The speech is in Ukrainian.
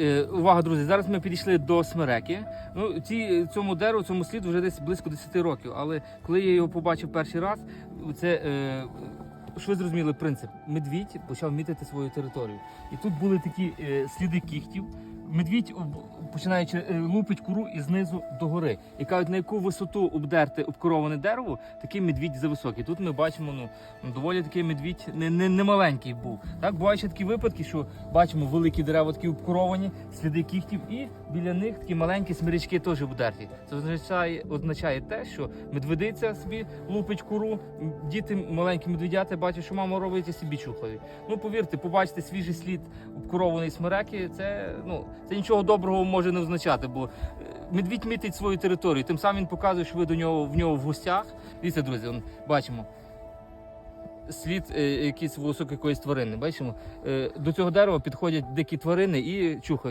Е, увага, друзі! Зараз ми підійшли до смереки. Ну, ці, цьому дереву, цьому сліду вже десь близько 10 років. Але коли я його побачив перший раз, це е, що ви зрозуміли принцип? Медвідь почав мітити свою територію. І тут були такі е, сліди кігтів. Медвідь починаючи е, лупить кору і знизу до гори. І кажуть, на яку висоту обдерти обкороване дерево, такий медвідь зависокий. Тут ми бачимо, ну доволі такий медвідь не, не, не маленький був. Так бувають такі випадки, що бачимо великі дерева такі обкоровані, сліди кігтів, і біля них такі маленькі смирячки теж обдерті. Це означає, означає те, що медведиця собі лупить куру, діти маленькі медведяти бачать, що мама робить і собі чухають. Ну повірте, побачити свіжий слід обкорованої смереки, це ну це нічого доброго може не означати, бо е, медвідь мітить свою територію. Тим самим він показує, що ви до нього в нього в гостях. Дивіться, друзі, он, бачимо. Слід е, якийсь волосок якоїсь тварини. Бачимо, е, до цього дерева підходять дикі тварини і чухають.